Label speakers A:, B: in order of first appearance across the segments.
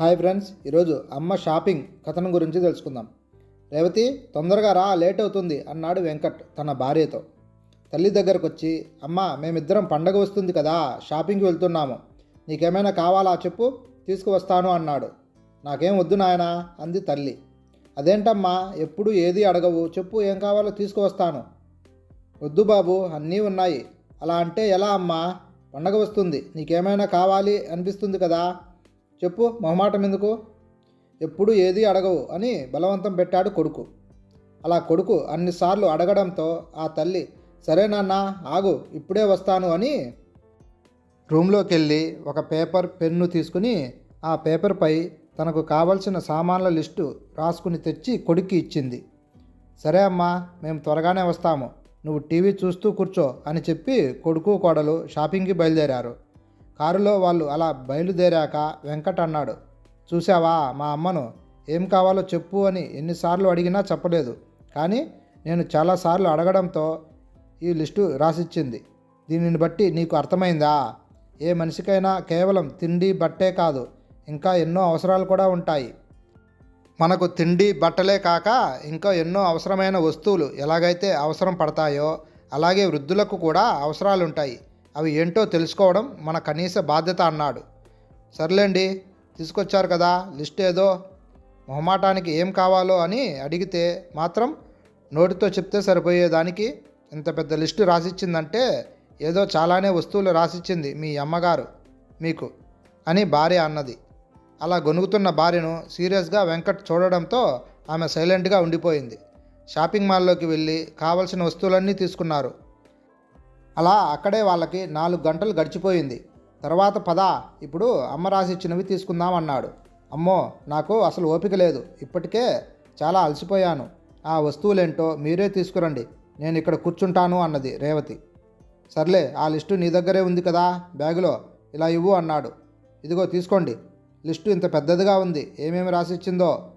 A: Hi friends ఈరోజు అమ్మ shopping కథనం గురించి తెలుసుకుందాం. రేవతి తొందరగా రా లేట్ అవుతుంది అన్నాడు వెంకట్ తన భార్యతో. తల్లి దగ్గరకు వచ్చి అమ్మ మేమిద్దరం పండగ వస్తుంది కదా షాపింగ్కి వెళ్తున్నాము. నీకేమైనా కావాలా చెప్పు తీసుకువస్తాను అన్నాడు. నాకేం వద్దు నాయనా అంది తల్లి. అదేంటమ్మా ఎప్పుడు ఏది అడగవు చెప్పు ఏం కావాలో తీసుకువస్తాను. వద్దు బాబు అన్నీ ఉన్నాయి. అలా అంటే ఎలా అమ్మా? పండగ వస్తుంది నీకేమైనా కావాలి అనిపిస్తుంది కదా చెప్పు మొహమాటం ఎందుకు ఎప్పుడు ఏది అడగవు అని బలవంతం పెట్టాడు కొడుకు. అలా కొడుకు అన్నిసార్లు అడగడంతో ఆ తల్లి సరే నాన్న ఆగు ఇప్పుడే వస్తాను అని రూమ్లోకి వెళ్ళి ఒక పేపర్ పెన్ను తీసుకుని ఆ పేపర్పై తనకు కావలసిన సామాన్ల లిస్టు రాసుకుని తెచ్చి కొడుక్కి ఇచ్చింది. సరే అమ్మా మేము త్వరగానే వస్తాము. నువ్వు టీవీ చూస్తూ కూర్చో అని చెప్పి కొడుకు కోడలు షాపింగ్కి బయలుదేరారు. కారులో వాళ్ళు అలా బయలుదేరాక వెంకట్ అన్నాడు చూసావా మా అమ్మను? ఏం కావాలో చెప్పు అని ఎన్నిసార్లు అడిగినా చెప్పలేదు. కానీ నేను చాలాసార్లు అడగడంతో ఈ లిస్టు రాసిచ్చింది. దీనిని బట్టి నీకు అర్థమైందా? ఏ మనిషికైనా కేవలం తిండి బట్టే కాదు ఇంకా ఎన్నో అవసరాలు కూడా ఉంటాయి. మనకు తిండి బట్టలే కాక ఇంకా ఎన్నో అవసరమైన వస్తువులు ఎలాగైతే అవసరం పడతాయో అలాగే వృద్ధులకు కూడా అవసరాలు ఉంటాయి అవి ఏంటో తెలుసుకోవడం మన కనీస బాధ్యత అన్నాడు. సర్లేండి తీసుకొచ్చారు కదా లిస్ట్ ఏదో మొహమాటానికి ఏం కావాలో అని అడిగితే మాత్రం నోటితో చెప్తే సరిపోయేదానికి ఇంత పెద్ద లిస్టు రాసిచ్చిందంటే ఏదో చాలానే వస్తువులు రాసిచ్చింది మీ అమ్మగారు మీకు అని భార్య అన్నది. అలా గొనుగుతున్న భార్యను సీరియస్గా వెంకట్ చూడడంతో ఆమె సైలెంట్గా ఉండిపోయింది. షాపింగ్ మాల్లోకి వెళ్ళి కావలసిన వస్తువులన్నీ తీసుకున్నారు. అలా అక్కడే వాళ్ళకి నాలుగు గంటలు గడిచిపోయింది. తర్వాత పద ఇప్పుడు అమ్మ రాసిచ్చినవి తీసుకుందాం అన్నాడు. అమ్మో నాకు అసలు ఓపిక లేదు. ఇప్పటికే చాలా అలసిపోయాను. ఆ వస్తువులేంటో మీరే తీసుకురండి. నేను ఇక్కడ కూర్చుంటాను అన్నది రేవతి. సర్లే ఆ లిస్టు నీ దగ్గరే ఉంది కదా బ్యాగులో. ఇలా ఇవ్వు అన్నాడు. ఇదిగో తీసుకోండి. లిస్టు ఇంత పెద్దదిగా ఉంది. ఏమేమి రాసిచ్చిందో.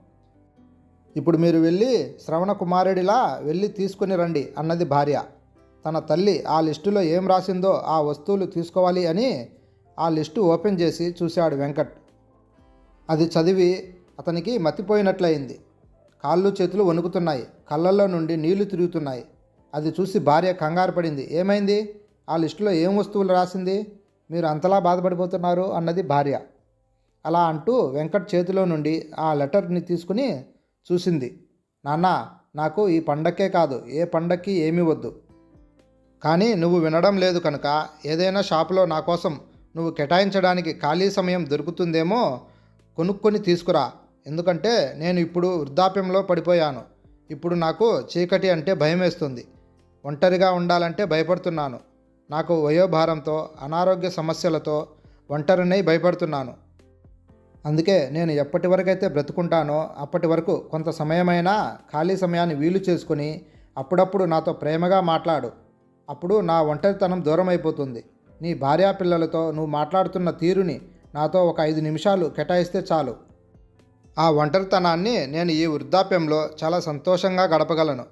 A: ఇప్పుడు మీరు వెళ్ళి శ్రవణ కుమారుడిలా వెళ్ళి తీసుకుని రండి అన్నది భార్య. తన తల్లి ఆ లిస్టులో ఏం రాసిందో ఆ వస్తువులు తీసుకోవాలి అని ఆ లిస్టు ఓపెన్ చేసి చూశాడు వెంకట్. అది చదివి అతనికి మతిపోయినట్లయింది. కాళ్ళు చేతులు వణుకుతున్నాయి. కళ్ళల్లో నుండి నీళ్ళు తిరుగుతున్నాయి. అది చూసి భార్య కంగారు పడింది. ఏమైంది? ఆ లిస్టులో ఏం వస్తువులు రాసింది? మీరు అంతలా బాధపడిపోతున్నారు అన్నది భార్య. అలా అంటూ వెంకట్ చేతిలో నుండి ఆ లెటర్ని తీసుకుని చూసింది. నాన్న నాకు ఈ పండక్కే కాదు. ఏ పండక్కి ఏమీ వద్దు. కానీ నువ్వు వినడం లేదు కనుక ఏదైనా షాపులో నా కోసం నువ్వు కేటాయించడానికి ఖాళీ సమయం దొరుకుతుందేమో కొనుక్కొని తీసుకురా. ఎందుకంటే నేను ఇప్పుడు వృద్ధాప్యంలో పడిపోయాను. ఇప్పుడు నాకు చీకటి అంటే భయం వేస్తుంది ఒంటరిగా ఉండాలంటే భయపడుతున్నాను. నాకు వయోభారంతో అనారోగ్య సమస్యలతో ఒంటరినై భయపడుతున్నాను. అందుకే నేను ఎప్పటి వరకైతే బ్రతుకుంటానో అప్పటి వరకు కొంత సమయమైనా ఖాళీ సమయాన్ని వీలు చేసుకుని అప్పుడప్పుడు నాతో ప్రేమగా మాట్లాడు. అప్పుడు నా ఒంటరితనం దూరం అయిపోతుంది నీ భార్యా పిల్లలతో నువ్వు మాట్లాడుతున్న తీరుని నాతో ఒక ఐదు నిమిషాలు కేటాయిస్తే చాలు. ఆ ఒంటరితనాన్ని నేను ఈ వృద్ధాప్యంలో చాలా సంతోషంగా గడపగలను.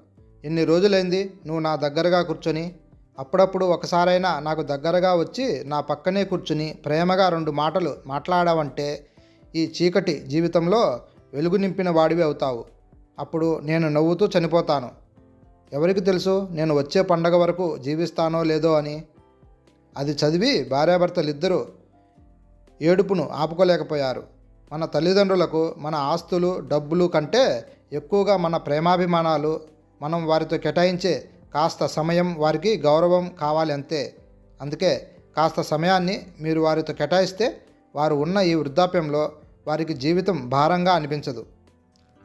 A: ఎన్ని రోజులైంది నువ్వు నా దగ్గరగా కూర్చొని? అప్పుడప్పుడు ఒకసారైనా నాకు దగ్గరగా వచ్చి నా పక్కనే కూర్చుని ప్రేమగా రెండు మాటలు మాట్లాడావంటే ఈ చీకటి జీవితంలో వెలుగు నింపిన వాడివి అవుతావు. అప్పుడు నేను నవ్వుతూ చనిపోతాను. ఎవరికి తెలుసు? నేను వచ్చే పండగ వరకు జీవిస్తానో లేదో అని. అది చదివి భార్యాభర్తలిద్దరూ ఏడుపును ఆపుకోలేకపోయారు. మన తల్లిదండ్రులకు మన ఆస్తులు డబ్బులు కంటే ఎక్కువగా మన ప్రేమాభిమానాలు మనం వారితో కేటాయించే కాస్త సమయం వారికి గౌరవం కావాలి అంతే. అందుకే కాస్త సమయాన్ని మీరు వారితో కేటాయిస్తే వారు ఉన్న ఈ వృద్ధాప్యంలో వారికి జీవితం భారంగా అనిపించదు.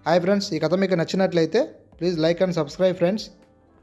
A: హాయ్ ఫ్రెండ్స్ ఈ కథ మీకు నచ్చినట్లయితే Please like and subscribe friends.